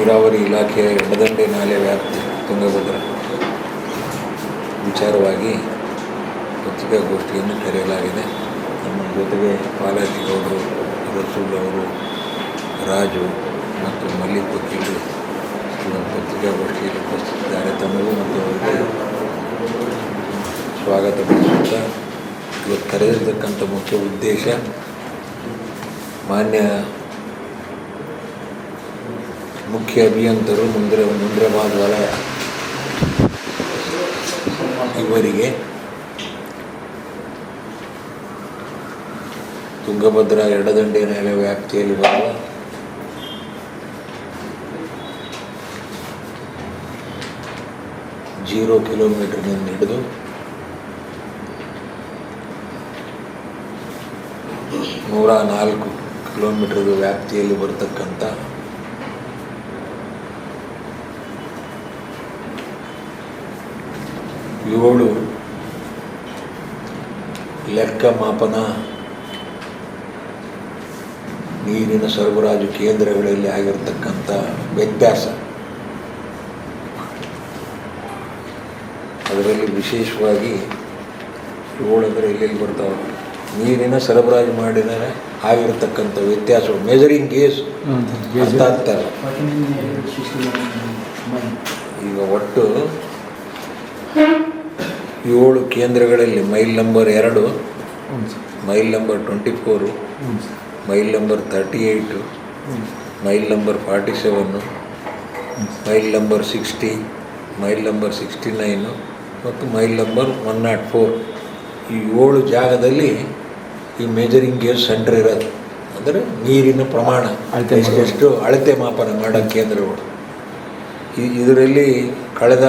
ನೀರಾವರಿ ಇಲಾಖೆಯ ಎಡದಂಡೆ ನಾಲೆ ವ್ಯಾಪ್ತಿ ತುಂಗಭದ್ರ. ವಿಚಾರವಾಗಿ ಪತ್ರಿಕಾಗೋಷ್ಠಿಯನ್ನು ಕರೆಯಲಾಗಿದೆ. ನಮ್ಮ ಜೊತೆಗೆ ಪಾಲಾಜಿ ಅವರು ರಸೂಲ್ ಅವರು, ರಾಜು ಮತ್ತು ಮಲ್ಲಿಕ್ ವಕೀಲರು ಪತ್ರಿಕಾಗೋಷ್ಠಿಯಲ್ಲಿ ಉಪಸ್ಥಿತಿದ್ದಾರೆ. ತಮಗೂ ಮತ್ತು ಅವರಿಗೆ ಸ್ವಾಗತ ಬಯಸುತ್ತಾ ಇವತ್ತು ಕರೆದಿರ್ತಕ್ಕಂಥ ಮುಖ್ಯ ಉದ್ದೇಶ ಮಾನ್ಯ ಮುಖ್ಯ ಅಭಿಯಂತರು ಮುಂದ್ರೆ ಮುಂದ್ರಾಬಾದ್ ವಲಯ ಇವರಿಗೆ. ತುಂಗಭದ್ರಾ ಎಡದಂಡೆ ನೆಲೆ ವ್ಯಾಪ್ತಿಯಲ್ಲಿ ಬರುವ ಜೀರೋ ಕಿಲೋಮೀಟರ್ನಿಂದ ಹಿಡಿದು ನೂರ ನಾಲ್ಕು ಕಿಲೋಮೀಟರ್ ವ್ಯಾಪ್ತಿಯಲ್ಲಿ ಬರತಕ್ಕಂಥ ಏಳು ಲೆಕ್ಕ ಮಾಪನ ನೀರಿನ ಸರಬರಾಜು ಕೇಂದ್ರಗಳಲ್ಲಿ ಆಗಿರತಕ್ಕಂಥ ವ್ಯತ್ಯಾಸ. ಅದರಲ್ಲಿ ವಿಶೇಷವಾಗಿ ಏಳು ಅಂದರೆ ಎಲ್ಲೆಲ್ಲಿ ಬರ್ತಾವೆ? ನೀರಿನ ಸರಬರಾಜು ಮಾಡಿದರೆ ಆಗಿರತಕ್ಕಂಥ ವ್ಯತ್ಯಾಸ ಮೆಜರಿಂಗ್ ಗೇಸ್ ಅಂತ ಅಂತಾರೆ. ಈಗ ಒಟ್ಟು ಏಳು ಕೇಂದ್ರಗಳಲ್ಲಿ ಮೈಲ್ ನಂಬರ್ ಎರಡು mile number twenty four mile number thirty eight mile number forty seven mile number sixty mile number sixty nine ಮತ್ತು mile number one naught four. ಈ ಏಳು ಜಾಗದಲ್ಲಿ ಈ ಮೇಜರಿಂಗ್ ಗೇಜ್ ಸೆಂಟರ್ ಇರೋದು. ಅಂದರೆ ನೀರಿನ ಪ್ರಮಾಣ. ಎಷ್ಟೆಷ್ಟು ಅಳತೆ ಮಾಪನ ಮಾಡೋ ಕೇಂದ್ರಗಳು. ಇದರಲ್ಲಿ ಕಳೆದ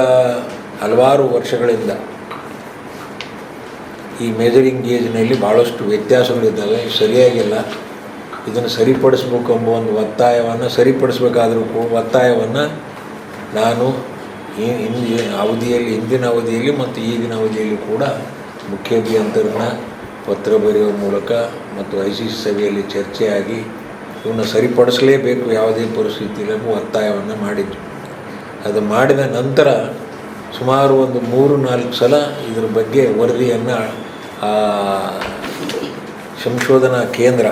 ಹಲವಾರು ವರ್ಷಗಳಿಂದ ಈ ಮೆಜರಿಂಗ್ ಗೇಜ್ನಲ್ಲಿ ಭಾಳಷ್ಟು ವ್ಯತ್ಯಾಸಗಳಿದ್ದಾವೆ, ಸರಿಯಾಗಿಲ್ಲ. ಇದನ್ನು ಸರಿಪಡಿಸ್ಬೇಕೆಂಬ ಒಂದು ಒತ್ತಾಯವನ್ನು, ಸರಿಪಡಿಸ್ಬೇಕಾದ್ರೂ ಒತ್ತಾಯವನ್ನು ನಾನು ಈ ಹಿಂದಿ ಅವಧಿಯಲ್ಲಿ, ಹಿಂದಿನ ಅವಧಿಯಲ್ಲಿ ಮತ್ತು ಈಗಿನ ಅವಧಿಯಲ್ಲಿ ಕೂಡ ಮುಖ್ಯ ಅಭಿಯಂತರನ್ನ ಪತ್ರ ಬರೆಯುವ ಮೂಲಕ ಮತ್ತು ಐ ಸಿ ಸಿ ಸಭೆಯಲ್ಲಿ ಚರ್ಚೆಯಾಗಿ ಇವನ್ನ ಸರಿಪಡಿಸಲೇಬೇಕು, ಯಾವುದೇ ಪರಿಸ್ಥಿತಿಯಲ್ಲಿ ಒತ್ತಾಯವನ್ನು ಮಾಡಿದ್ದು. ಅದು ಮಾಡಿದ ನಂತರ ಸುಮಾರು ಒಂದು ಮೂರು ನಾಲ್ಕು ಸಲ ಇದರ ಬಗ್ಗೆ ವರದಿಯನ್ನು ಸಂಶೋಧನಾ ಕೇಂದ್ರ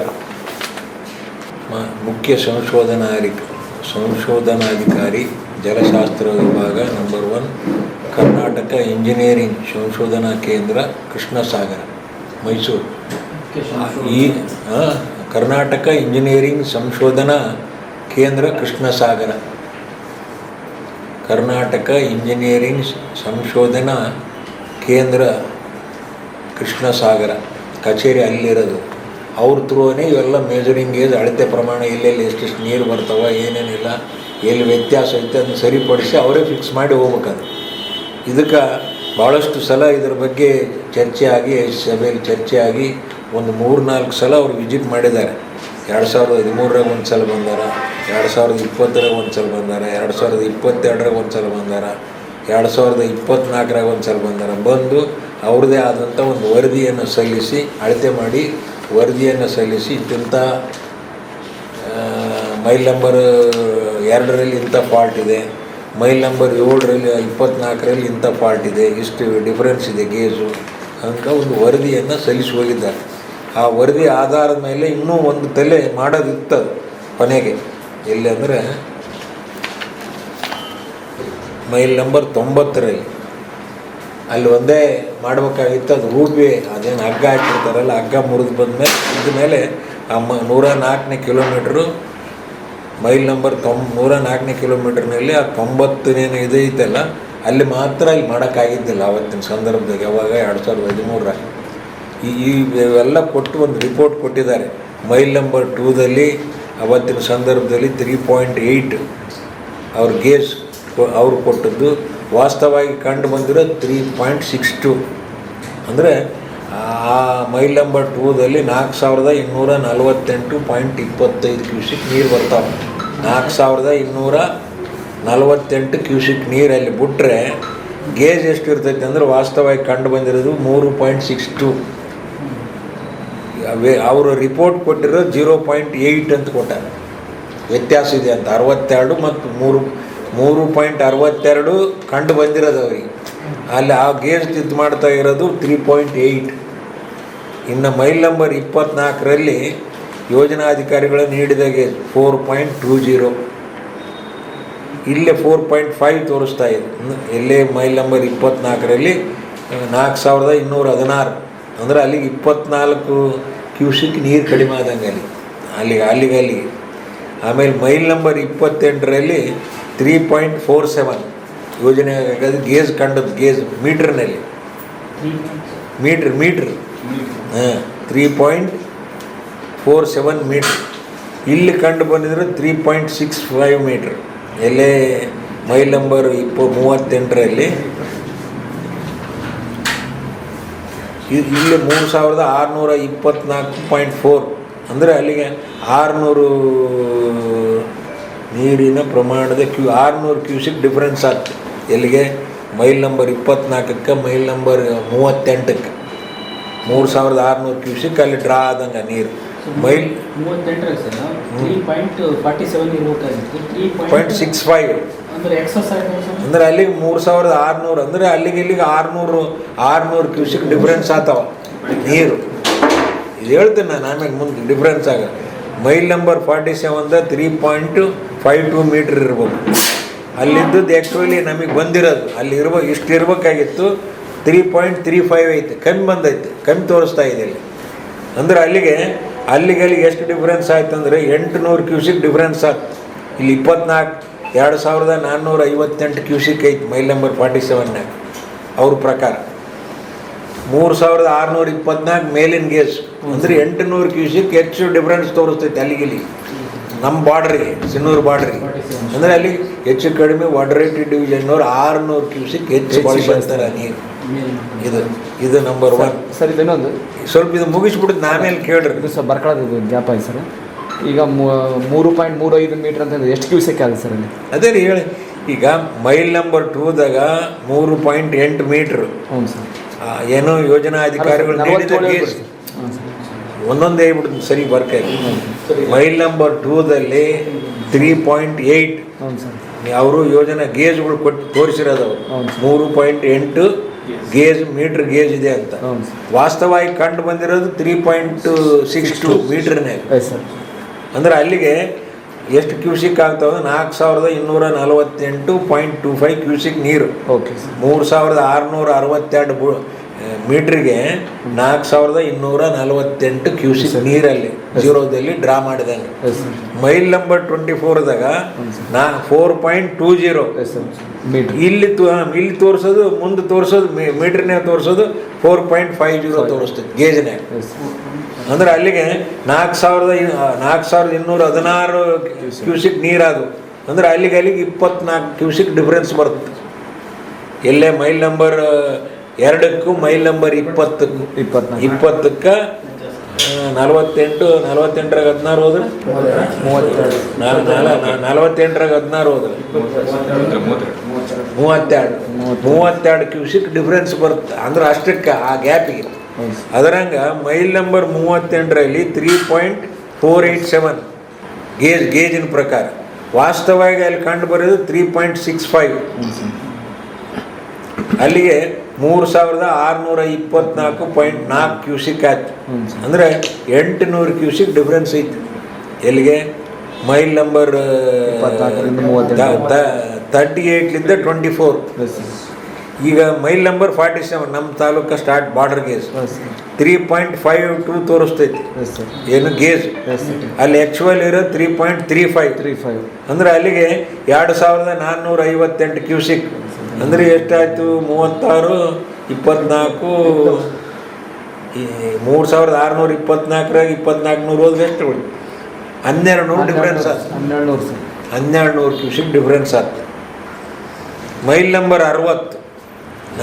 ಮುಖ್ಯ ಸಂಶೋಧನಾ ಸಂಶೋಧನಾಧಿಕಾರಿ ಜಲಶಾಸ್ತ್ರ ವಿಭಾಗ ನಂಬರ್ ಒನ್ ಕರ್ನಾಟಕ ಇಂಜಿನಿಯರಿಂಗ್ ಸಂಶೋಧನಾ ಕೇಂದ್ರ ಕೃಷ್ಣಸಾಗರ ಮೈಸೂರು. ಈ ಕರ್ನಾಟಕ ಇಂಜಿನಿಯರಿಂಗ್ ಸಂಶೋಧನಾ ಕೇಂದ್ರ ಕೃಷ್ಣಸಾಗರ. ಕರ್ನಾಟಕ ಇಂಜಿನಿಯರಿಂಗ್ ಸಂಶೋಧನಾ ಕೇಂದ್ರ ಕೃಷ್ಣಸಾಗರ, ಕಚೇರಿ ಅಲ್ಲಿರೋದು. ಅವ್ರ ಥ್ರೂನೇ ಇವೆಲ್ಲ ಮೇಜರಿಂಗ್ ಏಜ್ ಅಳತೆ ಪ್ರಮಾಣ, ಎಲ್ಲೆಲ್ಲಿ ಎಷ್ಟೆಷ್ಟು ನೀರು ಬರ್ತಾವ, ಏನೇನಿಲ್ಲ, ಎಲ್ಲಿ ವ್ಯತ್ಯಾಸ ಐತೆ ಅದನ್ನು ಸರಿಪಡಿಸಿ ಅವರೇ ಫಿಕ್ಸ್ ಮಾಡಿ ಹೋಗ್ಬೇಕದು. ಇದಕ್ಕೆ ಭಾಳಷ್ಟು ಸಲ ಇದ್ರ ಬಗ್ಗೆ ಚರ್ಚೆ ಆಗಿ ಸಭೆಯಲ್ಲಿ ಚರ್ಚೆ ಆಗಿ ಒಂದು ಮೂರು ನಾಲ್ಕು ಸಲ ಅವ್ರು ವಿಸಿಟ್ ಮಾಡಿದ್ದಾರೆ. ಎರಡು ಸಾವಿರದ ಹದಿಮೂರರಾಗ ಒಂದು ಸಲ ಬಂದಾರ, ಎರಡು ಸಾವಿರದ ಇಪ್ಪತ್ತರಾಗ ಒಂದು ಸಲ ಬಂದಾರ, ಎರಡು ಸಾವಿರದ ಇಪ್ಪತ್ತೆರಡರಾಗ ಒಂದು ಸಲ ಬಂದಾರ, ಎರಡು ಸಾವಿರದ ಇಪ್ಪತ್ತ್ನಾಲ್ಕರಾಗ ಒಂದು ಸಲ ಬಂದಾರ. ಬಂದು ಅವ್ರದ್ದೇ ಆದಂಥ ಒಂದು ವರದಿಯನ್ನು ಸಲ್ಲಿಸಿ, ಅಳತೆ ಮಾಡಿ ವರದಿಯನ್ನು ಸಲ್ಲಿಸಿ, ಇಂಥ ಮೈಲ್ ನಂಬರ್ ಎರಡರಲ್ಲಿ ಇಂಥ ಫಾಲ್ಟ್ ಇದೆ, ಮೈಲ್ ನಂಬರ್ ಏಳರಲ್ಲಿ, ಇಪ್ಪತ್ನಾಲ್ಕರಲ್ಲಿ ಇಂಥ ಫಾಲ್ಟ್ ಇದೆ, ಇಷ್ಟು ಡಿಫ್ರೆನ್ಸ್ ಇದೆ ಗೇಜು ಅಂತ ಒಂದು ವರದಿಯನ್ನು ಸಲ್ಲಿಸಿ ಹೋಗಿದ್ದಾರೆ. ಆ ವರದಿ ಆಧಾರದ ಮೇಲೆ ಇನ್ನೂ ಒಂದು ತಲೆ ಮಾಡೋದಿತ್ತು ಕೊನೆಗೆ. ಎಲ್ಲಿ ಅಂದರೆ ಮೈಲ್ ನಂಬರ್ ತೊಂಬತ್ತರಲ್ಲಿ. ಅಲ್ಲಿ ಒಂದೇ ಮಾಡಬೇಕಾಗಿತ್ತು, ಅದು ರೂಟ್ವೇ ಅದೇನು ಹಗ್ಗ ಹಾಕಿರ್ತಾರಲ್ಲ, ಹಗ್ಗ ಮುರಿದು ಬಂದಮೇಲೆ ಇದ್ದ ಮೇಲೆ ಆ ಮ ನೂರ ನಾಲ್ಕನೇ ಕಿಲೋಮೀಟ್ರು, ಮೈಲ್ ನಂಬರ್ ತೊಂಬ ನೂರ ನಾಲ್ಕನೇ ಕಿಲೋಮೀಟ್ರ್ನಲ್ಲಿ ಆ ತೊಂಬತ್ತನೇನು ಇದು ಐತಲ್ಲ, ಅಲ್ಲಿ ಮಾತ್ರ ಇಲ್ಲಿ ಮಾಡೋಕ್ಕಾಗಿದ್ದಿಲ್ಲ ಆವತ್ತಿನ ಸಂದರ್ಭದಾಗ ಯಾವಾಗ ಎರಡು ಸಾವಿರದ ಹದಿಮೂರರ. ಈ ಈ ಇವೆಲ್ಲ ಕೊಟ್ಟು ಒಂದು ರಿಪೋರ್ಟ್ ಕೊಟ್ಟಿದ್ದಾರೆ. ಮೈಲ್ ನಂಬರ್ ಟೂದಲ್ಲಿ ಅವತ್ತಿನ ಸಂದರ್ಭದಲ್ಲಿ ತ್ರೀ ಪಾಯಿಂಟ್ ಏಯ್ಟ್ ಅವ್ರ ಗೇಜ್ ಅವ್ರು ಕೊಟ್ಟದ್ದು. ವಾಸ್ತವವಾಗಿ ಕಂಡು ಬಂದಿರೋ ತ್ರೀ ಪಾಯಿಂಟ್ ಸಿಕ್ಸ್ ಟು ಅಂದರೆ, ಆ ಮೈಲ್ ನಂಬರ್ ಟೂದಲ್ಲಿ ನಾಲ್ಕು ಸಾವಿರದ ಇನ್ನೂರ ನಲವತ್ತೆಂಟು ಪಾಯಿಂಟ್ ಇಪ್ಪತ್ತೈದು ಕ್ಯೂಸಿಕ್ ನೀರು ಬರ್ತಾವೆ ನಾಲ್ಕು ಸಾವಿರದ ಇನ್ನೂರ ನಲವತ್ತೆಂಟು ಕ್ಯೂಸಿಕ್ ನೀರಲ್ಲಿ ಬಿಟ್ಟರೆ ಗೇಜ್ ಎಷ್ಟು ಇರ್ತೈತೆ ಅಂದ್ರೆ ವಾಸ್ತವವಾಗಿ ಕಂಡು ಬಂದಿರೋದು ಮೂರು ಪಾಯಿಂಟ್ ಸಿಕ್ಸ್ ಟು ಅವರು ರಿಪೋರ್ಟ್ ಕೊಟ್ಟಿರೋದು ಜೀರೋ ಪಾಯಿಂಟ್ ಏಯ್ಟ್ ಅಂತ ಕೊಟ್ಟಾರೆ. ವ್ಯತ್ಯಾಸ ಇದೆ ಅಂತ, ಅರವತ್ತೆರಡು ಮತ್ತು ಮೂರು ಮೂರು ಪಾಯಿಂಟ್ ಅರವತ್ತೆರಡು ಕಂಡು ಬಂದಿರೋದು ಅವ್ರಿಗೆ. ಅಲ್ಲಿ ಆ ಗೇಜ್ ಇದು ಮಾಡ್ತಾ ಇರೋದು ತ್ರೀ ಪಾಯಿಂಟ್ ಏಯ್ಟ್ ಇನ್ನು ಮೈಲ್ ನಂಬರ್ ಇಪ್ಪತ್ನಾಲ್ಕರಲ್ಲಿ ಯೋಜನಾಧಿಕಾರಿಗಳು ನೀಡಿದ ಫೋರ್ ಪಾಯಿಂಟ್ ಟೂ ಜೀರೋ ಇಲ್ಲೇ ಫೋರ್ ಪಾಯಿಂಟ್ ಫೈವ್ ತೋರಿಸ್ತಾ ಇದೆ. ಇಲ್ಲೇ ಮೈಲ್ ನಂಬರ್ ಇಪ್ಪತ್ತ್ನಾಲ್ಕರಲ್ಲಿ ನಾಲ್ಕು ಸಾವಿರದ ಇನ್ನೂರ ಹದಿನಾರು. ಅಂದರೆ ಅಲ್ಲಿಗೆ ಇಪ್ಪತ್ನಾಲ್ಕು ಕ್ಯೂಸಿಕ್ ನೀರು ಕಡಿಮೆ ಆದಂಗೆ ಅಲ್ಲಿ. ಅಲ್ಲಿಗೆ ಅಲ್ಲಿಗೆ. ಆಮೇಲೆ ಮೈಲ್ ನಂಬರ್ ಇಪ್ಪತ್ತೆಂಟರಲ್ಲಿ ತ್ರೀ ಪಾಯಿಂಟ್ ಫೋರ್ ಸೆವೆನ್ ಯೋಜನೆ ಗೇಜ್ ಕಂಡದ್ದು, ಗೇಜ್ ಮೀಟ್ರ್ನಲ್ಲಿ. Metre metre. ಹಾಂ three point four seven metre. ಇಲ್ಲಿ ಕಂಡು ಬಂದಿದ್ರೆ three point six five metre. ಎಲ್ಲೇ ಮೈಲ್ ನಂಬರ್ ಇಪ್ಪ, ಮೂವತ್ತೆಂಟರಲ್ಲಿ. ಇಲ್ಲಿ ಮೂರು ಸಾವಿರದ ಆರುನೂರ ಇಪ್ಪತ್ತ್ನಾಲ್ಕು ಪಾಯಿಂಟ್ ಫೋರ್ ಅಂದರೆ ಅಲ್ಲಿಗೆ ಆರುನೂರು ನೀರಿನ ಪ್ರಮಾಣದ ಕ್ಯೂ ಆರುನೂರು ಕ್ಯೂಸಿಕ್ ಡಿಫ್ರೆನ್ಸ್ ಆಗ್ತದೆ ಎಲ್ಲಿಗೆ? ಮೈಲ್ ನಂಬರ್ ಇಪ್ಪತ್ನಾಲ್ಕಕ್ಕೆ ಮೈಲ್ ನಂಬರ್ ಮೂವತ್ತೆಂಟಕ್ಕೆ. ಮೂರು ಸಾವಿರದ ಆರುನೂರು ಕ್ಯೂಸಿಕ್ ಅಲ್ಲಿ ಡ್ರಾ ಆದಂಗೆ ನೀರು. Mile point six five. ಅಂದರೆ ಅಲ್ಲಿಗೆ ಮೂರು ಸಾವಿರದ ಆರುನೂರು ಅಂದರೆ ಅಲ್ಲಿಗೆ ಇಲ್ಲಿಗೆ ಆರುನೂರು ಆರುನೂರು ಕ್ಯೂಸಿಕ್ ಡಿಫ್ರೆನ್ಸ್ ಆತಾವ ನೀರು. ಇದು ಹೇಳ್ತೀನಿ ನಾನು ಆಮೇಲೆ ಮುಂದೆ ಡಿಫ್ರೆನ್ಸ್ ಆಗ. Mile number forty ಸೆವೆನ್ದ three point five two metre ಇರ್ಬೋದು. ಅಲ್ಲಿದ್ದದ್ದು ಆ್ಯಕ್ಚುಲಿ ನಮಗೆ ಬಂದಿರೋದು. ಅಲ್ಲಿ ಇರ್ಬೋ ಇಷ್ಟು ಇರಬೇಕಾಗಿತ್ತು. ತ್ರೀ ಪಾಯಿಂಟ್ ತ್ರೀ ಫೈವ್ ಐತೆ. ಕಮ್ಮಿ ಬಂದೈತೆ. ಕಮ್ಮಿ ತೋರಿಸ್ತಾ ಇದೆ ಇಲ್ಲಿ. ಅಂದ್ರೆ ಅಲ್ಲಿಗೆ ಅಲ್ಲಿಗೆ ಅಲ್ಲಿಗೆ ಎಷ್ಟು ಡಿಫ್ರೆನ್ಸ್ ಆಯ್ತು ಅಂದರೆ ಎಂಟುನೂರು ಕ್ಯೂಸಿಕ್ ಡಿಫ್ರೆನ್ಸ್ ಆಯ್ತು. ಇಲ್ಲಿ ಇಪ್ಪತ್ನಾಲ್ಕು, ಎರಡು ಸಾವಿರದ ನಾನ್ನೂರ ಐವತ್ತೆಂಟು ಕ್ಯೂಸಿಕ್ ಐತೆ ಮೈಲ್ ನಂಬರ್ ಫಾರ್ಟಿ ಸೆವೆನ್ನಾಗ ಅವ್ರ ಪ್ರಕಾರ. ಮೂರು ಸಾವಿರದ ಆರುನೂರ ಇಪ್ಪತ್ನಾಲ್ಕು ಮೇಲಿನ ಗೇಸ್ ಅಂದರೆ ಎಂಟುನೂರು ಕ್ಯೂಸಿಕ್ ಹೆಚ್ಚು ಡಿಫ್ರೆನ್ಸ್ ತೋರಿಸ್ತೈತೆ ಅಲ್ಲಿಗೆ ಇಲ್ಲಿ. ನಮ್ಮ ಬಾಡ್ರಿ ಸಿನ್ನೂರು ಬಾಡ್ರಿ. ಅಂದರೆ ಅಲ್ಲಿ ಹೆಚ್ಚು ಕಡಿಮೆ ವಾಡ್ರೇಟಿ ಡಿವಿಷನ್ನವ್ರು ಆರುನೂರು ಕ್ಯೂಸಿಕ್ ಹೆಚ್ಚು ಬಳಸ್ತಾರೆ ನೀರು. ಇದು ಇದು ನಂಬರ್ ಒನ್ ಸರ್ ಇದು ಇನ್ನೊಂದು. ಸ್ವಲ್ಪ ಇದು ಮುಗಿಸ್ಬಿಟ್ಟು ನಾಮೇಲೆ ಕೇಳ್ರಿ. ಇದು ಸರ್ ಬರ್ಕೊಳ್ಳೋದು ಗ್ಯಾಪ್ ಆಯ್ತು ಸರ್. ಈಗ ಮೂರು ಪಾಯಿಂಟ್ ಮೂರು ಐದು ಮೀಟ್ರ್ ಅಂತಂದ್ರೆ ಎಷ್ಟು ಕ್ಯೂಸೆಕ್ ಆಗುತ್ತೆ ಸರ್ ಅಲ್ಲಿ? ಅದೇ ರೀ ಹೇಳಿ. ಈಗ ಮೈಲ್ ನಂಬರ್ ಟೂದಾಗ ಮೂರು ಪಾಯಿಂಟ್ ಎಂಟು ಮೀಟ್ರ್ ಹ್ಞೂ ಸರ್. ಏನೋ ಯೋಜನಾ ಅಧಿಕಾರಿಗಳು ನೀಡಿದ ನಲವತ್ತೇಳು ಗೇಜ್ ಹಾಂ ಸರ್ ಒಂದೊಂದೇ ಹೇಳ್ಬಿಡ್ತೀನಿ ಸರಿ ಬರ್ಕೈ ಮೈಲ್ ನಂಬರ್ ಟೂದಲ್ಲಿ ತ್ರೀ ಪಾಯಿಂಟ್ ಏಯ್ಟ್ ಅವರು ಯೋಜನೆ ಗೇಜ್ಗಳು ಕೊಟ್ಟು ತೋರಿಸಿರೋದು ಅವರು. ಹೌದು. ಮೂರು ಪಾಯಿಂಟ್ ಎಂಟು ಗೇಜ್ ಮೀಟ್ರ್ ಗೇಜ್ ಇದೆ ಅಂತ. ವಾಸ್ತವವಾಗಿ ಕಂಡು ಬಂದಿರೋದು ತ್ರೀ ಪಾಯಿಂಟ್ ಸಿಕ್ಸ್ ಟು ಮೀಟ್ರ್ನೇ. ಅಂದರೆ ಸರ್ ಅಂದ್ರೆ ಅಲ್ಲಿಗೆ ಎಷ್ಟು ಕ್ಯೂಸಿಕ್ ಆಗ್ತಾವೆ ನಾಲ್ಕು ಸಾವಿರದ ಇನ್ನೂರ ನಲವತ್ತೆಂಟು ಪಾಯಿಂಟ್ ಟು ಫೈವ್ ಕ್ಯೂಸಿಕ್ ನೀರು. ಓಕೆ ಸರ್ ಮೂರು ಸಾವಿರದ ಆರುನೂರ ಅರವತ್ತೆರಡು ಮೀಟ್ರಿಗೆ ನಾಲ್ಕು ಸಾವಿರದ ಇನ್ನೂರ ನಲವತ್ತೆಂಟು ಕ್ಯೂಸಿಕ್ ನೀರಲ್ಲಿ ಜೀರೋದಲ್ಲಿ ಡ್ರಾ ಮಾಡಿದಂಗೆ ಮೈಲ್ ನಂಬರ್ ಟ್ವೆಂಟಿ ಫೋರ್ದಾಗ ನಾ ಫೋರ್ ಪಾಯಿಂಟ್ ಟೂ ಜೀರೋ ಇಲ್ಲಿ ಇಲ್ಲಿ ತೋರಿಸೋದು ಮುಂದೆ ತೋರಿಸೋದು ಮೀಟ್ರ್ನ್ಯಾಗ ತೋರಿಸೋದು ಫೋರ್ ಪಾಯಿಂಟ್ ಫೈವ್ ಜೀರೋ ತೋರಿಸ್ತೈತೆ ಗೇಜ್ನ್ಯಾಗ. ಅಂದ್ರೆ ಅಲ್ಲಿಗೆ ನಾಲ್ಕು ಸಾವಿರದ ನಾಲ್ಕು ಸಾವಿರದ ಇನ್ನೂರ ಹದಿನಾರು ಕ್ಯೂಸಿಕ್ ನೀರಾದವು ಅಂದ್ರೆ ಅಲ್ಲಿಗೆ ಅಲ್ಲಿಗೆ ಇಪ್ಪತ್ನಾಲ್ಕು ಕ್ಯೂಸಿಕ್ ಡಿಫ್ರೆನ್ಸ್ ಬರುತ್ತೆ. ಎಲ್ಲೇ ಮೈಲ್ ನಂಬರ್ ಎರಡಕ್ಕೂ ಮೈಲ್ ನಂಬರ್ ಇಪ್ಪತ್ತು ಇಪ್ಪತ್ತು ಇಪ್ಪತ್ತಕ್ಕೆ ನಲವತ್ತೆಂಟು ನಲವತ್ತೆಂಟರಾಗ ಹದಿನಾರು ಹೋದ್ರೆ? ನಲವತ್ತೆಂಟರಾಗ ಹದಿನಾರು ಹೋದ್ರೆ? ಮೂವತ್ತೆರಡು. ಮೂವತ್ತೆರಡು. ಕ್ಯೂಸಿಕ್ ಡಿಫ್ರೆನ್ಸ್ ಬರುತ್ತೆ. ಅಂದ್ರೆ ಅಷ್ಟಕ್ಕೆ ಆ ಗ್ಯಾಪಿಗೆ ಅದರಂಗ mile number ಮೂವತ್ತೆಂಟರಲ್ಲಿ three point four eight seven gauge ಗೇಜಿನ ಪ್ರಕಾರ. ವಾಸ್ತವವಾಗಿ ಅಲ್ಲಿ ಕಂಡು ಬರೋದು ತ್ರೀ ಪಾಯಿಂಟ್ ಸಿಕ್ಸ್ ಫೈವ್ ಅಲ್ಲಿಗೆ ಮೂರು ಸಾವಿರದ ಆರುನೂರ ಇಪ್ಪತ್ನಾಲ್ಕು ಪಾಯಿಂಟ್ ನಾಲ್ಕು ಕ್ಯೂಸಿಕ್ ಆಯ್ತು. ಅಂದರೆ ಎಂಟು ನೂರು ಎಂಟುನೂರು ಕ್ಯೂಸಿಕ್ ಡಿಫ್ರೆನ್ಸ್ ಐತಿ. ಎಲ್ಲಿಗೆ? Mile number. ತರ್ಟಿ ಏಯ್ಟ್ಲಿಂದ ಟ್ವೆಂಟಿ ಫೋರ್ ಈಗ ಮೈಲ್ ನಂಬರ್ ಫಾರ್ಟಿ ಸೆವೆನ್ ನಮ್ಮ ತಾಲೂಕ start border gauge sir three point five two ತೋರಿಸ್ತೈತಿ. ಏನು ಗೇಜ್ ಅಲ್ಲಿ ಆ್ಯಕ್ಚುವಲ್ ಇರೋ three point three five three five ಅಂದರೆ ಅಲ್ಲಿಗೆ ಎರಡು ಸಾವಿರದ ನಾನ್ನೂರ ಐವತ್ತೆಂಟು ಕ್ಯೂಸಿಕ್. ಅಂದರೆ ಎಷ್ಟಾಯಿತು? ಮೂವತ್ತಾರು ಇಪ್ಪತ್ನಾಲ್ಕು ಈ ಮೂರು ಸಾವಿರದ ಆರುನೂರ ಇಪ್ಪತ್ನಾಲ್ಕರಾಗ ಇಪ್ಪತ್ನಾಲ್ಕು ನೂರು ಹೋದ್ರೆ ಎಷ್ಟು ಬಿಡಿ ಹನ್ನೆರಡು ನೂರು ಡಿಫ್ರೆನ್ಸ್ ಆಯ್ತು. ಹನ್ನೆರಡು ನೂರು ಹನ್ನೆರಡು ನೂರು ಕ್ಯೂಸಿಕ್ ಡಿಫ್ರೆನ್ಸ್ ಆಯ್ತು. ಮೈಲ್ ನಂಬರ್ ಅರವತ್ತು.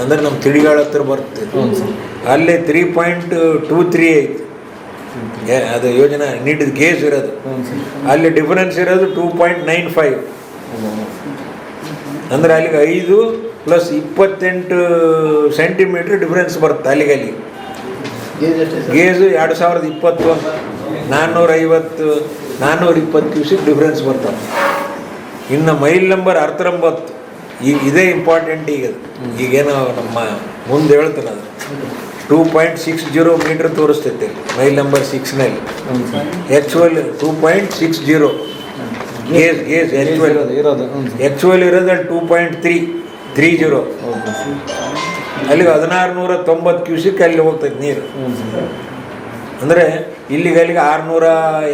ಅಂದರೆ ನಮ್ಮ ತಿಳಿಗಾಳ ಹತ್ರ ಬರ್ತದೆ ಅಲ್ಲಿ ತ್ರೀ ಪಾಯಿಂಟ್ ಟೂ ತ್ರೀ ಐತಿ ಅದು ಯೋಜನೆ ನೀಡಿದ ಗೇಸ್ ಇರೋದು. ಅಲ್ಲಿ ಡಿಫರೆನ್ಸ್ ಇರೋದು ಟೂ ಪಾಯಿಂಟ್ ನೈನ್ ಫೈವ್ ಅಂದರೆ ಅಲ್ಲಿಗೆ ಐದು ಪ್ಲಸ್ ಇಪ್ಪತ್ತೆಂಟು ಸೆಂಟಿಮೀಟ್ರ್ ಡಿಫ್ರೆನ್ಸ್ ಬರುತ್ತೆ ಅಲ್ಲಿಗೆ ಅಲ್ಲಿ. ಗೇಜು ಎರಡು ಸಾವಿರದ ಇಪ್ಪತ್ತು ನಾನ್ನೂರ ಐವತ್ತು ನಾನ್ನೂರ ಇಪ್ಪತ್ತು ಕ್ಯೂಸಿಕ್ ಡಿಫ್ರೆನ್ಸ್ ಬರ್ತವೆ ಇನ್ನು ಮೈಲ್ ನಂಬರ್ ಅರ್ಥರಂಬತ್ತು ಈಗ ಇದೇ ಇಂಪಾರ್ಟೆಂಟ್ ಈಗ ಈಗೇನೋ ನಮ್ಮ ಮುಂದೆ ಹೇಳ್ತಾನೆ ಅದು. Two point six zero metre ತೋರಿಸ್ತೈತೆ mile number ಸಿಕ್ಸ್ನಲ್ಲಿ ಎಚ್ ಒಲ್ actual two point six zero gauge ಗೇಸ್ ಆ್ಯಕ್ಚುವಲ್ ಇರೋದು ಆ್ಯಕ್ಚುವಲ್ ಇರೋದು two point three three zero ಅಲ್ಲಿಗೆ ಹದಿನಾರು ನೂರ ತೊಂಬತ್ತು ಕ್ಯೂಸಿಕ್ ಅಲ್ಲಿ ಹೋಗ್ತೈತೆ ನೀರು. ಅಂದರೆ ಇಲ್ಲಿಗೆ ಅಲ್ಲಿಗೆ ಆರುನೂರ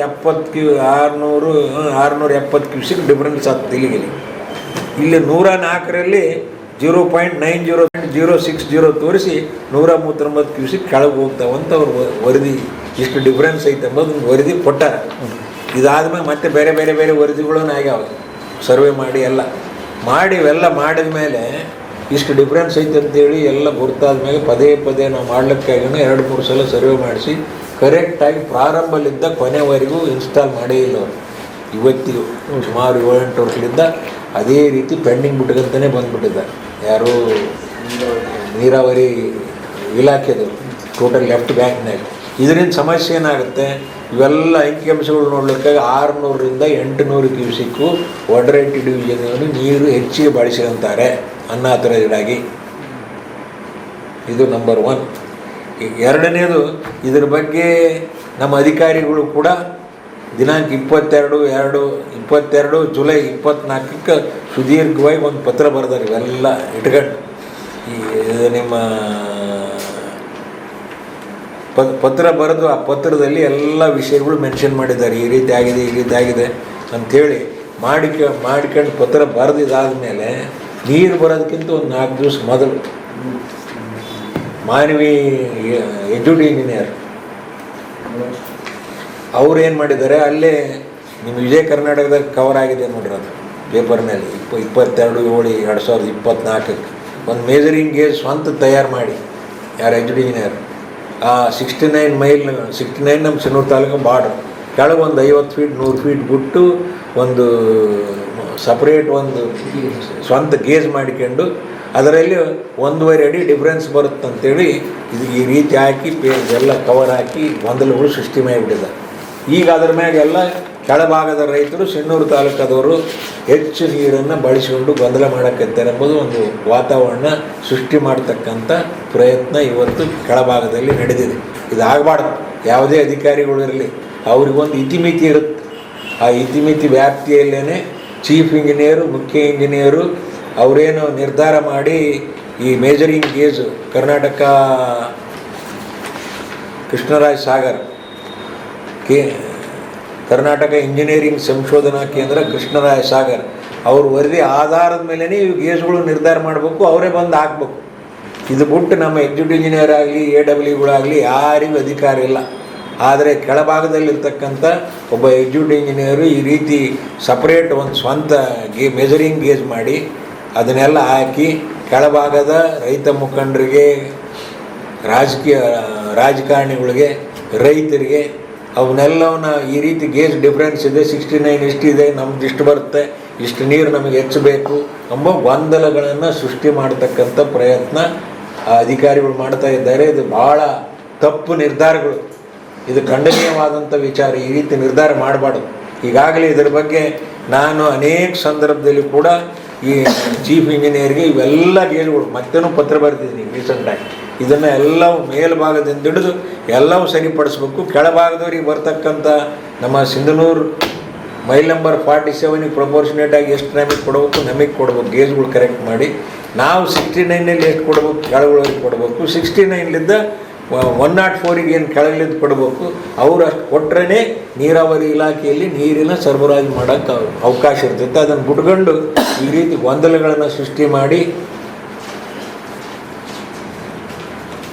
ಎಪ್ಪತ್ತು ಕ್ಯೂ ಆರುನೂರು ಆರುನೂರ ಎಪ್ಪತ್ತು ಕ್ಯೂಸಿಕ್ ಡಿಫ್ರೆನ್ಸ್ ಆಗ್ತದೆ ಇಲ್ಲಿಗೆ. ಇಲ್ಲಿ. ನೂರ ನಾಲ್ಕರಲ್ಲಿ zero point nine zero zero six zero ತೋರಿಸಿ ನೂರ ಮೂವತ್ತೊಂಬತ್ತು ಕ್ಯೂಸಿಕ್ ಕೆಳಗೆ ಹೋಗ್ತಾವಂತ ಅವ್ರು ವರದಿ ಇಷ್ಟು ಡಿಫ್ರೆನ್ಸ್ ಐತೆ ಅನ್ನೋದು ವರದಿ ಕೊಟ್ಟಾರ. ಇದಾದ್ಮೇಲೆ ಮತ್ತೆ ಬೇರೆ ಬೇರೆ ಬೇರೆ ವರದಿಗಳೂ ಆಗ್ಯಾವ ಸರ್ವೆ ಮಾಡಿ ಎಲ್ಲ. ಮಾಡಿ ಇವೆಲ್ಲ ಮಾಡಿದ ಮೇಲೆ ಇಷ್ಟು ಡಿಫ್ರೆನ್ಸ್ ಐತೆ ಅಂತೇಳಿ ಎಲ್ಲ ಗುರ್ತಾದ ಮೇಲೆ ಪದೇ ಪದೇ ನಾವು ಮಾಡ್ಲಿಕ್ಕಾಗಿನೂ ಎರಡು, ಮೂರು ಸಲ ಸರ್ವೆ ಮಾಡಿಸಿ ಕರೆಕ್ಟಾಗಿ ಪ್ರಾರಂಭಲಿದ್ದ ಕೊನೆವರೆಗೂ ಇನ್ಸ್ಟಾಲ್ ಮಾಡೇ ಇಲ್ಲ ಅವರು. ಇವತ್ತಿಗೂ ಸುಮಾರು ಏಳೆಂಟು ವರ್ಷದಿಂದ ಅದೇ ರೀತಿ ಪೆಂಡಿಂಗ್ ಬಿಟ್ಕಂತಲೇ ಬಂದುಬಿಟ್ಟಿದ್ದಾರೆ. ಯಾರು ನೀರಾವರಿ ಇಲಾಖೆದು ಟೋಟಲ್ ಲೆಫ್ಟ್ ಬ್ಯಾಂಕ್ನಾಗ ಇದರಿಂದ ಸಮಸ್ಯೆ ಏನಾಗುತ್ತೆ? ಇವೆಲ್ಲ ಅಂಕಿಅಂಶಗಳು ನೋಡ್ಲಿಕ್ಕೆ ಆರುನೂರರಿಂದ ಎಂಟುನೂರು ಕ್ಯೂಸಿಕ್ಕು ಒಡರೈಟಿ ಡಿವಿಜನ್ ನೀರು ಹೆಚ್ಚಿಗೆ ಬಳಸ್ಕೊಂತಾರೆ ಅನ್ನಾಥರೈಸ್ಡಾಗಿ ಇದು ನಂಬರ್ ಒನ್ ಎರಡನೇದು, ಇದ್ರ ಬಗ್ಗೆ ನಮ್ಮ ಅಧಿಕಾರಿಗಳು ಕೂಡ ದಿನಾಂಕ ಇಪ್ಪತ್ತೆರಡು, ಎರಡು, ಇಪ್ಪತ್ತೆರಡು ಜುಲೈ ಇಪ್ಪತ್ತ್ನಾಲ್ಕಕ್ಕೆ ಸುದೀರ್ಘವಾಗಿ ಒಂದು ಪತ್ರ ಬರೆದಾರೆ ಇವೆಲ್ಲ ಇಟ್ಕೊಂಡು. ಈ, ಇದು ನಿಮ್ಮ ಪತ್ರ ಬರೆದು ಆ ಪತ್ರದಲ್ಲಿ ಎಲ್ಲ ವಿಷಯಗಳು ಮೆನ್ಷನ್ ಮಾಡಿದ್ದಾರೆ. ಈ ರೀತಿ ಆಗಿದೆ, ಈ ರೀತಿ ಆಗಿದೆ ಅಂಥೇಳಿ ಮಾಡಿಕ ಮಾಡ್ಕೊಂಡು ಪತ್ರ ಬರೆದಿದ್ದಾದ ಮೇಲೆ ನೀರು ಬರೋದಕ್ಕಿಂತ ಒಂದು ನಾಲ್ಕು ದಿವಸ ಮೊದಲು ಮಾನವಿ ಎಜುಡಿ ಇಂಜಿನಿಯರ್. ಅವ್ರು ಏನು ಮಾಡಿದ್ದಾರೆ? ಅಲ್ಲೇ ನಿಮ್ಮ ವಿಜಯ ಕರ್ನಾಟಕದಾಗ ಕವರ್ ಆಗಿದೆ ನೋಡ್ರಿ ಅದು ಪೇಪರ್ನಲ್ಲಿ ಇಪ್ಪ ಇಪ್ಪತ್ತೆರಡು, ಏಳು, ಎರಡು ಸಾವಿರದ ಇಪ್ಪತ್ತ್ನಾಲ್ಕಕ್ಕೆ ಒಂದು ಮೇಜರಿಂಗ್ ಗೇಜ್ ಸ್ವಂತ ತಯಾರು ಮಾಡಿ. ಯಾರು ಎಜುಡಿ engineer? Sixty nine mile sixty nine ನಮ್ಮ ಸಿನೂರು ತಾಲೂಕು ಬಾರ್ಡ್ರ್. ಕೆಳಗೆ ಒಂದು ಐವತ್ತು ಫೀಟ್ ನೂರು ಫೀಟ್ ಬಿಟ್ಟು ಒಂದು ಸಪ್ರೇಟ್ ಒಂದು ಸ್ವಂತ ಗೇಜ್ ಮಾಡಿಕೊಂಡು ಅದರಲ್ಲಿ ಒಂದೂವರೆ ಅಡಿ ಡಿಫ್ರೆನ್ಸ್ ಬರುತ್ತೆ ಅಂತೇಳಿ ಇದು ಈ ರೀತಿ ಹಾಕಿ ಪೇಜ್ ಎಲ್ಲ ಕವರ್ ಹಾಕಿ, ಗೊಂದಲಗಳು ಸೃಷ್ಟಿ ಮಾಡಿಬಿಟ್ಟಿದ್ದಾರೆ. ಈಗ ಅದ್ರ ಮ್ಯಾಗೆಲ್ಲ ಕೆಳಭಾಗದ ರೈತರು ಸಣ್ಣೂರು ತಾಲೂಕದವರು ಹೆಚ್ಚು ನೀರನ್ನು ಬಳಸಿಕೊಂಡು ಗೊಂದಲ ಮಾಡೋಕ್ಕಂತಾರೆ ಎಂಬುದು ಒಂದು ವಾತಾವರಣ ಸೃಷ್ಟಿ ಮಾಡತಕ್ಕಂಥ ಪ್ರಯತ್ನ ಇವತ್ತು ಕೆಳಭಾಗದಲ್ಲಿ ನಡೆದಿದೆ. ಇದಾಗಬಾರ್ದು. ಯಾವುದೇ ಅಧಿಕಾರಿಗಳು ಇರಲಿ, ಅವ್ರಿಗೊಂದು ಇತಿಮಿತಿ ಇರುತ್ತೆ. ಆ ಇತಿಮಿತಿ ವ್ಯಾಪ್ತಿಯಲ್ಲೇ ಚೀಫ್ ಇಂಜಿನಿಯರು, ಮುಖ್ಯ ಇಂಜಿನಿಯರು ಅವರೇನು ನಿರ್ಧಾರ ಮಾಡಿ ಈ measuring gauge Karnataka Krishnaraj Sagar K Karnataka engineering ಸಂಶೋಧನಾ ಕೇಂದ್ರ ಕೃಷ್ಣರಾಯ ಸಾಗರ್ ಅವರು ವರದಿ ಆಧಾರದ ಮೇಲೇ ಇವು ಗೇಸ್ಗಳು ನಿರ್ಧಾರ ಮಾಡಬೇಕು, ಅವರೇ ಬಂದು ಹಾಕ್ಬೇಕು. ಇದು ಬಿಟ್ಟು ನಮ್ಮ ಎಕ್ಸಿಕ್ಯೂಟಿವ್ ಇಂಜಿನಿಯರ್ ಆಗಲಿ ಎ ಡಬ್ಲ್ಯೂಗಳಾಗಲಿ ಯಾರಿಗೂ ಅಧಿಕಾರ ಇಲ್ಲ. ಆದರೆ ಕೆಳಭಾಗದಲ್ಲಿರ್ತಕ್ಕಂಥ ಒಬ್ಬ ಎಕ್ಸಿಕ್ಯೂಟಿವ್ ಇಂಜಿನಿಯರು ಈ ರೀತಿ ಸಪ್ರೇಟ್ ಒಂದು ಸ್ವಂತ ಗೇ ಮೆಜರಿಂಗ್ ಗೇಜ್ ಮಾಡಿ ಅದನ್ನೆಲ್ಲ ಹಾಕಿ ಕೆಳಭಾಗದ ರೈತ ಮುಖಂಡರಿಗೆ, ರಾಜಕೀಯ, ರಾಜಕಾರಣಿಗಳಿಗೆ, ರೈತರಿಗೆ ಅವನ್ನೆಲ್ಲವನ್ನ ಈ ರೀತಿ ಗೇಜ್ ಡಿಫ್ರೆನ್ಸ್ ಇದೆ ಸಿಕ್ಸ್ಟಿ ನೈನ್ ಇಷ್ಟಿದೆ ನಮ್ದು ಇಷ್ಟು ಬರುತ್ತೆ, ಇಷ್ಟು ನೀರು ನಮಗೆ ಹೆಚ್ಚು ಬೇಕು ಎಂಬ ಗೊಂದಲಗಳನ್ನು ಸೃಷ್ಟಿ ಮಾಡತಕ್ಕಂಥ ಪ್ರಯತ್ನ ಆ ಅಧಿಕಾರಿಗಳು ಮಾಡ್ತಾ ಇದ್ದಾರೆ. ಇದು ಭಾಳ ತಪ್ಪು ನಿರ್ಧಾರಗಳು. ಇದು ಖಂಡನೀಯವಾದಂಥ ವಿಚಾರ. ಈ ರೀತಿ ನಿರ್ಧಾರ ಮಾಡಬಾರ್ದು. ಈಗಾಗಲೇ ಇದರ ಬಗ್ಗೆ ನಾನು ಅನೇಕ ಸಂದರ್ಭದಲ್ಲಿ ಕೂಡ ಈ ಚೀಫ್ ಇಂಜಿನಿಯರ್ಗೆ ಇವೆಲ್ಲ ಗೇಜ್ಗಳು ಮತ್ತೇನೂ ಪತ್ರ ಬರೆದಿದ್ದೀನಿ ರೀಸೆಂಟಾಗಿ ಇದನ್ನು ಎಲ್ಲವೂ ಮೇಲ್ಭಾಗದಿಂದ ಹಿಡಿದು ಎಲ್ಲವೂ ಸರಿಪಡಿಸ್ಬೇಕು. ಕೆಳಭಾಗದವ್ರಿಗೆ ಬರ್ತಕ್ಕಂಥ ನಮ್ಮ ಸಿಂಧನೂರು ಮೈಲ್ ನಂಬರ್ ಫಾರ್ಟಿ ಸೆವೆನಿಗೆ ಪ್ರಪೋರ್ಷನೇಟಾಗಿ ಎಷ್ಟು ನಮಗೆ ಕೊಡಬೇಕು, ನಮಗೆ ಕೊಡ್ಬೇಕು. ಗೇಜ್ಗಳು ಕರೆಕ್ಟ್ ಮಾಡಿ. ನಾವು ಸಿಕ್ಸ್ಟಿ ನೈನಲ್ಲಿ ಎಷ್ಟು ಕೊಡಬೇಕು ಕೆಳಗೊಳಗೆ ಕೊಡಬೇಕು. ಸಿಕ್ಸ್ಟಿ ನೈನ್ಲಿಂದ ಒನ್ ನಾಟ್ ಫೋರಿಗೆ ಏನು ಕೆಳಗಿಲಿದ್ದು ಕೊಡಬೇಕು. ಅವರು ಅಷ್ಟು ಕೊಟ್ರೇ ನೀರಾವರಿ ಇಲಾಖೆಯಲ್ಲಿ ನೀರಿನ ಸರಬರಾಜು ಮಾಡೋಕ್ಕೆ ಅವಕಾಶ ಇರ್ತೈತೆ. ಅದನ್ನು ಬಿಟ್ಕೊಂಡು ಈ ರೀತಿ ಗೊಂದಲಗಳನ್ನು ಸೃಷ್ಟಿ ಮಾಡಿ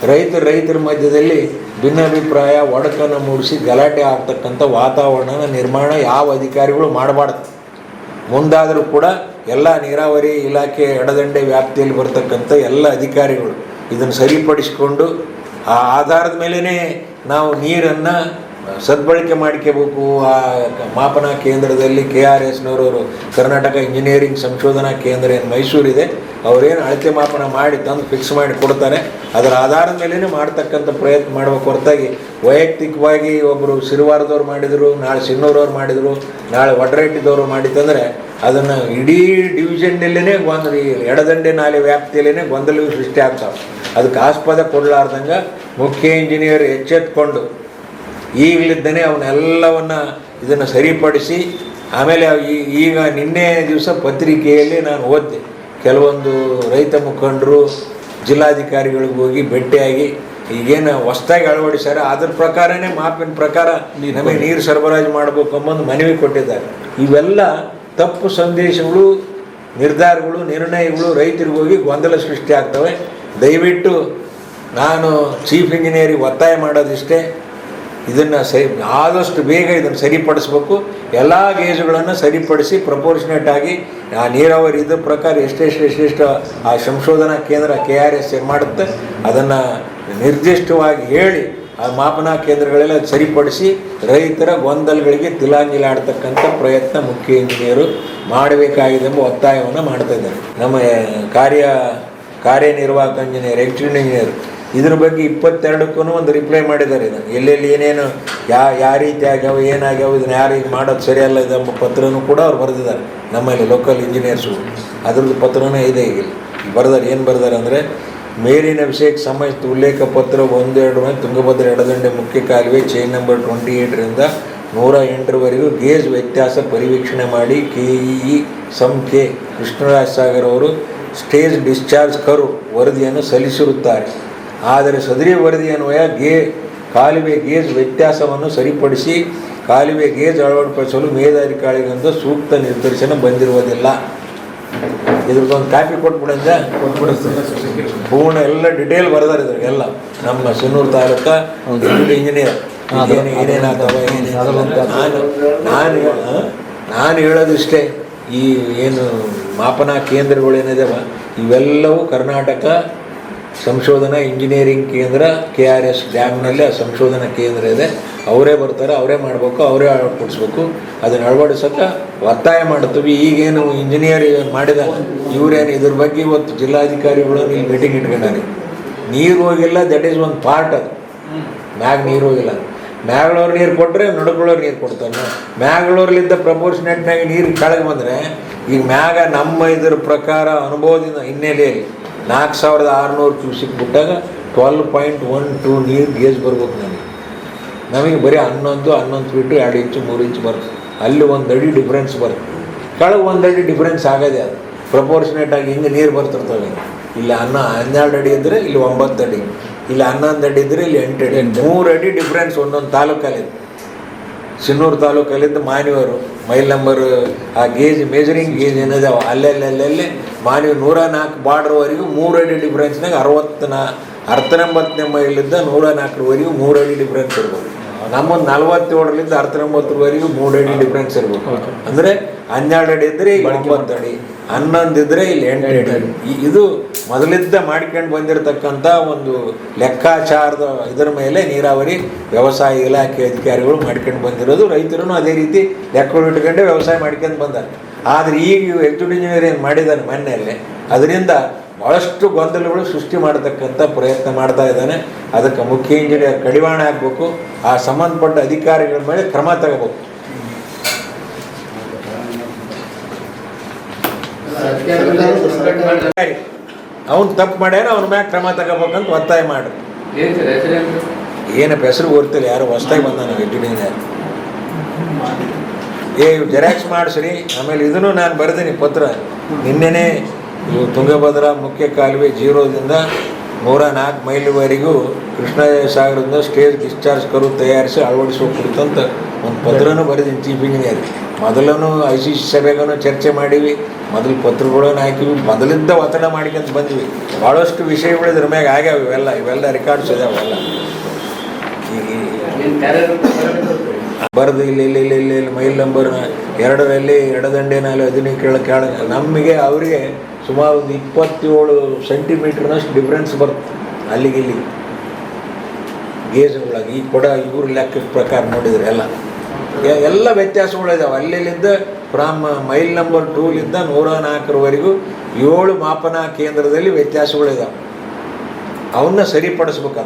ರೈತ ರೈತರ ಮಧ್ಯದಲ್ಲಿ ಭಿನ್ನಾಭಿಪ್ರಾಯ ಒಡಕನ್ನು ಮೂಡಿಸಿ ಗಲಾಟೆ ಆಗ್ತಕ್ಕಂಥ ವಾತಾವರಣನ ನಿರ್ಮಾಣ ಯಾವ ಅಧಿಕಾರಿಗಳು ಮಾಡಬಾರ್ದು. ಮುಂದಾದರೂ ಕೂಡ ಎಲ್ಲ ನೀರಾವರಿ ಇಲಾಖೆ ಎಡದಂಡೆ ವ್ಯಾಪ್ತಿಯಲ್ಲಿ ಬರ್ತಕ್ಕಂಥ ಎಲ್ಲ ಅಧಿಕಾರಿಗಳು ಇದನ್ನು ಸರಿಪಡಿಸಿಕೊಂಡು ಆ ಆಧಾರದ ಮೇಲೇ ನಾವು ನೀರನ್ನು ಸದ್ಬಳಕೆ ಮಾಡ್ಕೋಬೇಕು ಆ ಮಾಪನ ಕೇಂದ್ರದಲ್ಲಿ ಕೆ ಆರ್ ಎಸ್ನವರು ಕರ್ನಾಟಕ ಇಂಜಿನಿಯರಿಂಗ್ ಸಂಶೋಧನಾ ಕೇಂದ್ರ ಏನು ಮೈಸೂರಿದೆ, ಅವರೇನು ಅಳತೆ ಮಾಪನ ಮಾಡಿ ತಂದು ಫಿಕ್ಸ್ ಮಾಡಿ ಕೊಡ್ತಾರೆ ಅದರ ಆಧಾರದ ಮೇಲೇ ಮಾಡ್ತಕ್ಕಂಥ ಪ್ರಯತ್ನ ಮಾಡಬೇಕು ಹೊರತಾಗಿ ವೈಯಕ್ತಿಕವಾಗಿ ಒಬ್ಬರು ಸಿರಿವಾರದವ್ರು ಮಾಡಿದರು, ನಾಳೆ ಸಿನ್ನೂರವ್ರು ಮಾಡಿದರು, ನಾಳೆ ವಡ್ರೇಟಿದವರು ಮಾಡಿತ್ತಂದರೆ ಅದನ್ನು ಇಡೀ ಡಿವಿಷನ್ನಲ್ಲೇ ಗೊಂದಲ ಈ ಎಡದಂಡೆ ನಾಲೆ ವ್ಯಾಪ್ತಿಯಲ್ಲೇ ಗೊಂದಲವು ಸೃಷ್ಟಿ ಆಗ್ತಾವೆ. ಅದಕ್ಕೆ ಆಸ್ಪದ ಕೊಡಲಾರ್ದಂಗೆ ಮುಖ್ಯ ಇಂಜಿನಿಯರ್ ಎಚ್ಚೆತ್ಕೊಂಡು ಈಗಲಿದ್ದನೇ ಅವನ್ನೆಲ್ಲವನ್ನು ಇದನ್ನು ಸರಿಪಡಿಸಿ ಆಮೇಲೆ ಈಗ ನಿನ್ನೆ ದಿವಸ ಪತ್ರಿಕೆಯಲ್ಲಿ ನಾನು ಓದಿದೆ. ಕೆಲವೊಂದು ರೈತ ಮುಖಂಡರು ಜಿಲ್ಲಾಧಿಕಾರಿಗಳಿಗೆ ಹೋಗಿ ಭೇಟಿಯಾಗಿ ಈಗೇನು ಹೊಸ್ದಾಗಿ ಅಳವಡಿಸ್ಯಾರ ಅದ್ರ ಪ್ರಕಾರನೇ ಮಾಪಿನ ಪ್ರಕಾರ ನಮಗೆ ನೀರು ಸರಬರಾಜು ಮಾಡಬೇಕು ಅಂಬಂದು ಮನವಿ ಕೊಟ್ಟಿದ್ದಾರೆ. ಇವೆಲ್ಲ ತಪ್ಪು ಸಂದೇಶಗಳು ನಿರ್ಧಾರಗಳು ನಿರ್ಣಯಗಳು ರೈತರಿಗೆ ಹೋಗಿ ಗೊಂದಲ ಸೃಷ್ಟಿ ಆಗ್ತವೆ. ದಯವಿಟ್ಟು ನಾನು ಚೀಫ್ ಇಂಜಿನಿಯರಿಗೆ ಒತ್ತಾಯ ಮಾಡೋದಿಷ್ಟೇ. ಇದನ್ನು ಸರಿ, ಆದಷ್ಟು ಬೇಗ ಇದನ್ನು ಸರಿಪಡಿಸ್ಬೇಕು. ಎಲ್ಲ ಗೇಜುಗಳನ್ನು ಸರಿಪಡಿಸಿ ಪ್ರಪೋರ್ಷನೇಟ್ ಆಗಿ, ಆ ನೀರಾವರಿ ಇದ್ರ ಪ್ರಕಾರ ಎಷ್ಟೆಷ್ಟು ಎಷ್ಟೆಷ್ಟು ಆ ಸಂಶೋಧನಾ ಕೇಂದ್ರ ಕೆ ಆರ್ ಎಸ್ ಏನು ಮಾಡುತ್ತೆ, ಅದನ್ನು ನಿರ್ದಿಷ್ಟವಾಗಿ ಹೇಳಿ, ಆ ಮಾಪನ ಕೇಂದ್ರಗಳೆಲ್ಲ ಸರಿಪಡಿಸಿ, ರೈತರ ಗೊಂದಲಗಳಿಗೆ ತಿಲಾಂಜಿಲಾಡ್ತಕ್ಕಂಥ ಪ್ರಯತ್ನ ಮುಖ್ಯ ಇಂಜಿನಿಯರು ಮಾಡಬೇಕಾಗಿದೆ ಎಂಬ ಒತ್ತಾಯವನ್ನು ಮಾಡ್ತಾ ಇದ್ದಾರೆ. ನಮ್ಮ ಕಾರ್ಯ ಕಾರ್ಯನಿರ್ವಾಹಕ ಇಂಜಿನಿಯರ್ ಎಲೆಕ್ಟ್ರಿಕಲ್ ಇಂಜಿನಿಯರ್ ಇದ್ರ ಬಗ್ಗೆ ಇಪ್ಪತ್ತೆರಡಕ್ಕೂ ಒಂದು ರಿಪ್ಲೈ ಮಾಡಿದ್ದಾರೆ ಇದನ್ನು. ಎಲ್ಲೆಲ್ಲಿ ಏನೇನು, ಯಾ ಯಾವ ರೀತಿ ಆಗ್ಯಾವ, ಏನಾಗ್ಯಾವ, ಇದನ್ನು ಯಾರಿಗೆ ಮಾಡೋದು ಸರಿಯಲ್ಲ ಇದೆ ಎಂಬ ಪತ್ರನೂ ಕೂಡ ಅವ್ರು ಬರೆದಿದ್ದಾರೆ. ನಮ್ಮಲ್ಲಿ ಲೋಕಲ್ ಇಂಜಿನಿಯರ್ಸು ಅದ್ರದ್ದು ಪತ್ರನೇ ಇದೆ ಈಗ. ಬರ್ದಾರೆ, ಏನು ಬರ್ದಾರೆ ಅಂದರೆ ಮೇಲಿನ ವಿಷಯಕ್ಕೆ ಸಂಬಂಧಿಸಿದ ಉಲ್ಲೇಖ ಪತ್ರ ಒಂದೆರಡು ತುಂಗಭದ್ರಾ ಎಡದಂಡೆ ಮುಖ್ಯ ಕಾಲುವೆ ಚೈನ್ ನಂಬರ್ ಟ್ವೆಂಟಿ ಏಟ್ರಿಂದ ನೂರ ಎಂಟರವರೆಗೂ ಗೇಜ್ ವ್ಯತ್ಯಾಸ ಪರಿವೀಕ್ಷಣೆ ಮಾಡಿ ಕೆ ಇ ಸಂ ಕೆ ಕೃಷ್ಣರಾಜ್ ಸಾಗರ್ ಅವರು ಸ್ಟೇಜ್ ಡಿಸ್ಚಾರ್ಜ್ ಕರು ವರದಿಯನ್ನು ಸಲ್ಲಿಸಿರುತ್ತಾರೆ. ಆದರೆ ಸದರಿ ವರದಿ ಅನ್ವಯ ಗೇ ಕಾಲುವೆ ಗೇಜ್ ವ್ಯತ್ಯಾಸವನ್ನು ಸರಿಪಡಿಸಿ ಕಾಲುವೆ ಗೇಜ್ ಅಳವಡಿಸಲು ಮೇಲಧಿಕಾರಿಗಳಿಂದ ಸೂಕ್ತ ನಿರ್ದೇಶನ ಬಂದಿರುವುದಿಲ್ಲ. ಇದ್ರದ್ದೊಂದು ಕಾಪಿ ಕೊಟ್ಬಿಡಂದ ಪೂರ್ಣ ಎಲ್ಲ ಡಿಟೇಲ್ ಬರ್ದಾರೆ ಇದ್ರಿಗೆ ಎಲ್ಲ. ನಮ್ಮ ಸಿನ್ನೂರು ತಾಲೂಕ ಇಂಜಿನಿಯರ್. ಏನು ಏನೇನಾಗ್ತವ ಏನೇನಾಗಲ್ಲ ನಾನು ನಾನು ನಾನು ಹೇಳೋದಿಷ್ಟೇ ಈ ಏನು ಮಾಪನಾ ಕೇಂದ್ರಗಳು ಏನಿದಾವ ಇವೆಲ್ಲವೂ ಕರ್ನಾಟಕ ಸಂಶೋಧನಾ ಇಂಜಿನಿಯರಿಂಗ್ ಕೇಂದ್ರ ಕೆ ಆರ್ ಎಸ್ ಡ್ಯಾಮ್ನಲ್ಲಿ ಆ ಸಂಶೋಧನಾ ಕೇಂದ್ರ ಇದೆ. ಅವರೇ ಬರ್ತಾರೆ, ಅವರೇ ಮಾಡಬೇಕು, ಅವರೇ ಅಳವಡಿಸ್ಬೇಕು ಅದನ್ನು ಅಳವಡಿಸೋಕೆ ಒತ್ತಾಯ ಮಾಡ್ತೀವಿ. ಈಗೇನು ಇಂಜಿನಿಯರ್ ಮಾಡಿದ ಇವರೇನು ಇದ್ರ ಬಗ್ಗೆ ಇವತ್ತು ಜಿಲ್ಲಾಧಿಕಾರಿಗಳು ಇಲ್ಲಿ ಮೀಟಿಂಗ್ ಇಟ್ಕೊಂಡಾರೆ. ನೀರು ಹೋಗಿಲ್ಲ ದಟ್ ಈಸ್ ಒಂದು ಪಾರ್ಟ್ ಅದು. ಮ್ಯಾಗ ನೀರು ಹೋಗಿಲ್ಲ. ಮ್ಯಾಗಳವ್ರು ನೀರು ಕೊಟ್ಟರೆ ನಡುಗಳವ್ರು ನೀರು ಕೊಡ್ತಾನೆ. ಮ್ಯಾಗಳವ್ರಲ್ಲಿದ್ದ ಪ್ರಪೋರ್ಷನೇಟ್ನಾಗಿ ನೀರು ಕೆಳಗೆ ಬಂದರೆ, ಈಗ ಮ್ಯಾಗ ನಮ್ಮ ಇದ್ರ ಪ್ರಕಾರ ಅನುಭವದಿಂದ ಹಿನ್ನೆಲೆಯಲ್ಲಿ ನಾಲ್ಕು ಸಾವಿರದ ಆರುನೂರು ಕ್ಯೂಸಿಕ್ ಬಿಟ್ಟಾಗ ಟ್ವೆಲ್ ಪಾಯಿಂಟ್ ಒನ್ ಟೂ ನೀರು ಗೇಜ್ ಬರ್ಬೇಕು ನನಗೆ ನಮಗೆ ಬರೀ ಹನ್ನೊಂದು ಹನ್ನೊಂದು ಫೀಟು ಎರಡು ಇಂಚು ಮೂರು ಇಂಚು ಬರುತ್ತೆ. ಅಲ್ಲಿ ಒಂದು ಅಡಿ ಡಿಫ್ರೆನ್ಸ್ ಬರುತ್ತೆ. ಕೆಳಗೆ ಒಂದು ಅಡಿ ಡಿಫ್ರೆನ್ಸ್ ಆಗೋದೇ ಅದು. ಪ್ರಪೋರ್ಷನೇಟ್ ಆಗಿ ಹಿಂಗೆ ನೀರು ಬರ್ತಿರ್ತವೆ? ಇಲ್ಲಿ ಅನ್ನ ಹನ್ನೆರಡು ಅಡಿ ಇದ್ದರೆ ಇಲ್ಲಿ ಒಂಬತ್ತು ಅಡಿ. ಇಲ್ಲಿ ಹನ್ನೊಂದು ಅಡಿ ಇದ್ದರೆ ಇಲ್ಲಿ ಎಂಟು ಅಡಿ. ಮೂರು ಅಡಿ ಡಿಫ್ರೆನ್ಸ್ ಒಂದೊಂದು ತಾಲೂಕಲ್ಲಿ ಸಿನ್ನೂರು ತಾಲೂಕಲ್ಲಿದ್ದ ಮಾನ್ಯವರು ಮೈಲ್ ನಂಬರ್ ಆ ಗೇಜ್ ಮೇಜರಿಂಗ್ ಗೇಜ್ ಏನಿದಾವ ಅಲ್ಲೆಲ್ಲೆಲ್ಲೆಲ್ಲಿ ಮಾನ್ಯ ನೂರ ನಾಲ್ಕು ಬಾರ್ಡ್ರವರೆಗೂ ಮೂರಡಿ ಅಡಿ ಡಿಫ್ರೆನ್ಸ್ನಾಗ ಅರವತ್ತು ನಾ ಅರ್ತನಂಬತ್ತನೇ ಮೈಲಿಂದ ನೂರ ನಾಲ್ಕರವರೆಗೂ ಮೂರು ಅಡಿ ಡಿಫ್ರೆನ್ಸ್ ಇರ್ಬೋದು. ನಮ್ಮೊಂದು ನಲ್ವತ್ತೇಳರಿಂದ ಅರ್ತನಂಬತ್ತರವರೆಗೂ ಮೂರು ಅಡಿ ಡಿಫ್ರೆನ್ಸ್ ಇರ್ಬೇಕು ಅಂದರೆ ಹನ್ನೆರಡು ಅಡಿ ಇದ್ದರೆ ಈಗ ಒಂಬತ್ತು ಅಡಿ ಹನ್ನೊಂದು ಇದ್ದರೆ ಇಲ್ಲಿ ಎಂಟು ಇದು ಮೊದಲಿದ್ದ ಮಾಡ್ಕೊಂಡು ಬಂದಿರತಕ್ಕಂಥ ಒಂದು ಲೆಕ್ಕಾಚಾರದ ಇದರ ಮೇಲೆ ನೀರಾವರಿ ವ್ಯವಸಾಯ ಇಲಾಖೆ ಅಧಿಕಾರಿಗಳು ಮಾಡ್ಕೊಂಡು ಬಂದಿರೋದು. ರೈತರು ಅದೇ ರೀತಿ ಲೆಕ್ಕ ಇಟ್ಕೊಂಡೆ ವ್ಯವಸಾಯ ಮಾಡ್ಕೊಂಡು ಬಂದಾರೆ. ಆದರೆ ಈಗ ಎಕ್ಸಿಕ್ಯೂಟಿವ್ ಇಂಜಿನಿಯರ್ ಏನು ಮಾಡಿದ್ದಾನೆ ಮೊನ್ನೆಯಲ್ಲೇ, ಅದರಿಂದ ಭಾಳಷ್ಟು ಗೊಂದಲಗಳು ಸೃಷ್ಟಿ ಮಾಡತಕ್ಕಂಥ ಪ್ರಯತ್ನ ಮಾಡ್ತಾ ಇದ್ದಾನೆ. ಅದಕ್ಕೆ ಮುಖ್ಯ ಇಂಜಿನಿಯರ್ ಕಡಿವಾಣ ಆಗಬೇಕು. ಆ ಸಂಬಂಧಪಟ್ಟ ಅಧಿಕಾರಿಗಳ ಮೇಲೆ ಕ್ರಮ ತಗೋಬೇಕು. ಅವ್ನು ತಪ್ಪು ಮಾಡ್ಯಾರ, ಅವನ ಮ್ಯಾಗ ಕ್ರಮ ತಗೋಬೇಕಂತ ಒತ್ತಾಯ ಮಾಡ್ರಿ ಏನಪ್ಪ ಹೆಸರು ಗೊತ್ತಿಲ್ಲ ಯಾರು ಹೊಸ್ದಾಗಿ ಬಂದ ನನಗೆ ಇಂಜಿನಿಯರ್ ಏ ಜೆರಾಕ್ಸ್ ಮಾಡಿಸ್ರಿ, ಆಮೇಲೆ ಇದನ್ನು ನಾನು ಬರೆದೀನಿ ಪತ್ರ. ನಿನ್ನೆನೇ ತುಂಗಭದ್ರಾ ಮುಖ್ಯ ಕಾಲುವೆ ಜೀರೋದಿಂದ ನೂರ ನಾಲ್ಕು ಮೈಲಿವರೆಗೂ ಕೃಷ್ಣ ಸಾಗರದಿಂದ ಸ್ಟೇಜ್ ಡಿಸ್ಚಾರ್ಜ್ ಕರು ತಯಾರಿಸಿ ಅಳವಡಿಸೋ ಕುರಿತಂತ ಒಂದು ಪತ್ರನೂ ಬರೆದೀನಿ ಚೀಫ್ ಇಂಜಿನಿಯರ್ ಮೊದಲೂ ಐ ಸಿ ಸಿ ಸಭೆಗೂ ಚರ್ಚೆ ಮಾಡೀವಿ ಮೊದಲು ಪತ್ರಗಳನ್ನು ಹಾಕಿವಿ ಮೊದಲಿದ್ದ ಒತ್ತಡ ಮಾಡ್ಕೊಂತ ಬಂದ್ವಿ. ಭಾಳಷ್ಟು ವಿಷಯಗಳು ಇದ್ರ ಮ್ಯಾಗ ಆಗ್ಯಾವ ಇವೆಲ್ಲ ಇವೆಲ್ಲ ರೆಕಾರ್ಡ್ಸ್ ಇದಾವೆ ಅವೆಲ್ಲ ಈಗ ಬರೆದು ಇಲ್ಲಿ ಇಲ್ಲಿ ಇಲ್ಲಿ ಇಲ್ಲಿ ಇಲ್ಲಿ ಮೈಲ್ ನಂಬರ್ ಎರಡರಲ್ಲಿ ಎಡದಂಡೆನಲ್ಲಿ ಹದಿನೈದು ಕೇಳ ಕೇಳ. ನಮಗೆ ಅವರಿಗೆ ಸುಮಾರು ಒಂದು ಇಪ್ಪತ್ತೇಳು ಸೆಂಟಿಮೀಟ್ರ್ನಷ್ಟು ಡಿಫ್ರೆನ್ಸ್ ಬರುತ್ತೆ ಅಲ್ಲಿಗೆ ಇಲ್ಲಿ. ಗೇಜ್ಗಳಾಗಿ ಈ ಕೊಡ ಇವ್ರ ಲೆಕ್ಕದ ಪ್ರಕಾರ ನೋಡಿದರೆ ಎಲ್ಲ. ಎಲ್ಲ ವ್ಯತ್ಯಾಸಗಳಿದ್ದಾವೆ ಅಲ್ಲಿಂದ ಫ್ರಮ್ ಮೈಲ್ ನಂಬರ್ ಟೂಲಿಂದ ನೂರ ನಾಲ್ಕರವರೆಗೂ ಏಳು ಮಾಪನ ಕೇಂದ್ರದಲ್ಲಿ ವ್ಯತ್ಯಾಸಗಳಿದಾವೆ ಅವನ್ನ ಸರಿಪಡಿಸ್ಬೇಕು